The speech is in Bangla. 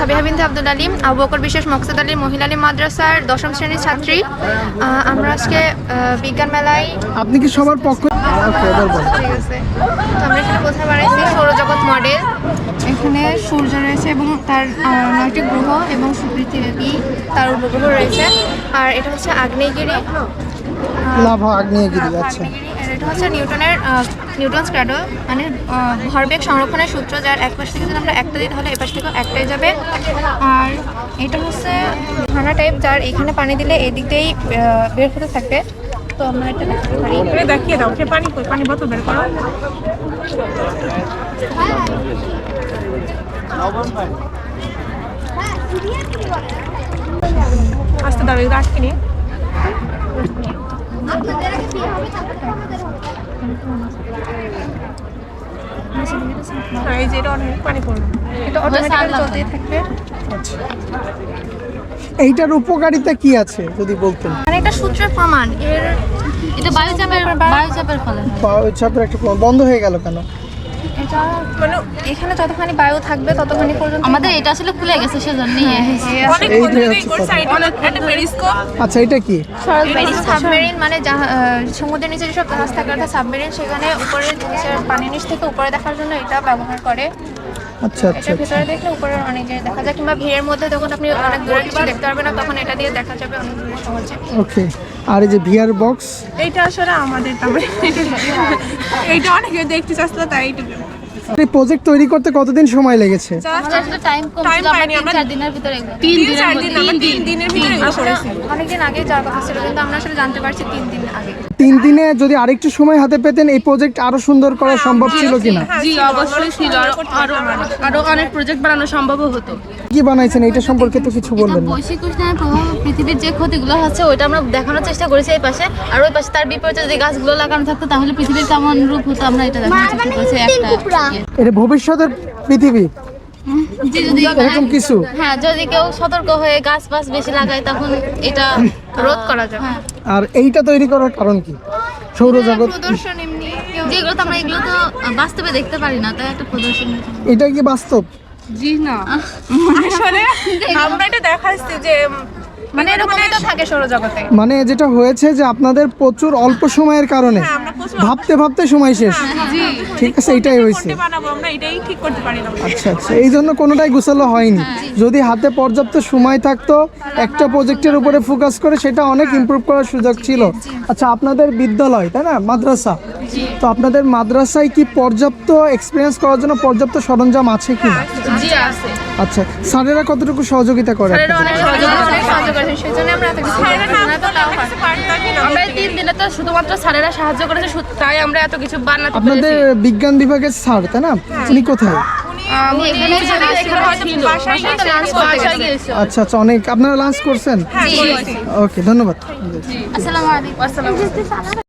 সাবিহা বিনতে আব্দুল আলিম আবু বকর বিশেষ মকসুদ আলী মহিলা আলী মাদ্রাসার দশম শ্রেণির ছাত্রী। আমরা আজকে বিজ্ঞান মেলায় আপনি কি সবার পক্ষ ওকে ঠিক আছে। তো আমরা এখানে কোথায় বানাইছি? সৌরজগৎ মডেল। এখানে সূর্য রয়েছে এবং তার নয়টি গ্রহ এবং পৃথিবী তার উপগ্রহ রয়েছে। আর এটা হচ্ছে আগ্নেয়গিরি। লাভা আগ্নেয়গিরি আচ্ছা। এটা হচ্ছে নিউটনের নিউটন স্ক্যাডো মানে ভরবেগ সংরক্ষণের সূত্র যার এক পাশ থেকে যদি আমরা একটা দিই তাহলে এপাশ থেকেও একটাই যাবে। আর এটা হচ্ছে ঠান্ডা টাইপ যার এখানে পানি দিলে এই দিক দিয়েই বের হতে থাকবে তো আমরা এটা দেখতে পারি। দেখিয়ে দাও সে পানি পানি বোতল বের করো। আস্তে দাঁড়িয়ে রাখি নি হ্যাঁ, এই যে এটা অনেক পানি পড়ল এটা অটোমেটিক্যালি চলতেই থাকবে। এইটার উপকারিতা কি আছে যদি বলতেন? মানে এটা সূত্রের প্রমাণ। এর এটা বায়ুচাপের বায়ুচাপের ফলে। ওই চাপের একটা বন্ধ হয়ে গেল কেন? এটা মানে এখানে যতখানি বায়ু থাকবে ততখানি পর্যন্ত আমাদের এটা আসলে খুলে গেছে সেজন্যই এটা একটা পেরিস্কোপ আচ্ছা এটা কি? সাবমেরিন মানে জাহা- সমুদ্রের নিচে যেসব জাহাজ থাকে অর্থাৎ সাবমেরিন সেখানে উপরে নিচের পানির নিচ থেকে উপরে দেখার জন্য এটা ব্যবহার করে। আচ্ছা আচ্ছা ভিতরে দেখলে উপরে অনেক জিনিস দেখা যায় কিংবা ভিড়ের মধ্যে যখন আপনি অনেক দূরে কিছু দেখতে পারবেন না তখন এটা দিয়ে দেখা যাবে অনেক দূরে সহজে। ওকে আর এই যে ভিআর বক্স এইটা আসলে আমাদের তবে এইটা অনেকে দেখতে চাচ্ছিল তাই এই প্রজেক্ট তৈরি করতে কতদিন সময় লেগেছে? আমাদের টাইম কম ছিল আমরা পাইনি, তিন আমরা চার দিনের ভিতরে এগুলো- তিন তিন চার দিনের মধ্যে- তিন দিনের ভিতরে অনেকদিন আগে যাওয়ার কথা ছিল কিন্তু আমরা আসলে জানতে পারছি তিন দিন আগে। তিন দিনে যদি আরেকটু সময় হাতে পেতেন এই প্রজেক্ট আরও সুন্দর করা সম্ভব ছিল কিনা? হ্যাঁ, জি অবশ্যই ছিল। আরও আরও অনেক প্রজেক্ট বানানো সম্ভবও হতো। কি বানাইছেন? এটা সম্পর্কে তো কিছু এটা বললেন না। বৈশ্বিক উষ্ণায়নের প্রভাব পৃথিবীর যে ক্ষতিগুলো হচ্ছে ওইটা আমরা দেখানোর চেষ্টা করেছি এই পাশে। আর ওই পাশে তার বিপরীতে যদি গাছগুলো লাগানো থাকতো তাহলে পৃথিবীর কেমন রূপ হতো আমরা এটা দেখানোর চেষ্টা করেছি একটা ইয়ে। এটা ভবিষ্যতের পৃথিবী। যদি এরকম কিছু? হ্যাঁ যদি কেউ সতর্ক হয়ে গাছ ফাছ বেশি লাগায় তখন এটা রোধ করা যাবে হ্যাঁ। আর এইটা তৈরি করার কারণ কি? সৌরজগৎ প্রদর্শন এমনি যেগুলো তো আমরা এগুলো তো বাস্তবে দেখতে পারি না তাই একটা প্রদর্শনী এটা কি বাস্তব? জি না। আসলে আমরা এটা দেখাচ্ছি যে মানে এরকমই তো থাকে সৌরজগতে। মানে যেটা হয়েছে যে আপনাদের প্রচুর অল্প সময়ের কারণে। হ্যাঁ, ভাবতে ভাবতে সময় শেষ। ঠিক আছে এটাই হয়েছে। করতে বানাবো আমরা এটাই ঠিক না আচ্ছা আচ্ছা এই জন্য কোনোটাই গুছালো হয়নি। যদি হাতে পর্যাপ্ত সময় থাকতো একটা প্রজেক্টের উপরে ফোকাস করে সেটা অনেক ইম্প্রুভ করার সুযোগ ছিল। আচ্ছা আপনাদের বিদ্যালয় তাই না? মাদ্রাসা তো আপনাদের মাদ্রাসায় কি পর্যাপ্ত এক্সপিরিয়েন্স করার জন্য পর্যাপ্ত সরঞ্জাম আছে কি জি আছে। আচ্ছা স্যারেরা কতটুকু সহযোগিতা করে? স্যারেরা অনেক সহযোগিতা আমরা এত কিছু আমরা তিন দিনে তো শুধুমাত্র স্যারেরা সাহায্য করেছে তাই আমরা এত কিছু বানাতে আপনাদের বিজ্ঞান বিভাগের স্যার তাই না? উনি কোথায়? আচ্ছা আচ্ছা অনেক আপনারা লাঞ্চ করছেন? হ্যাঁ, ওকে ধন্যবাদ। আসসালামু আলাইকুম। আসসালাম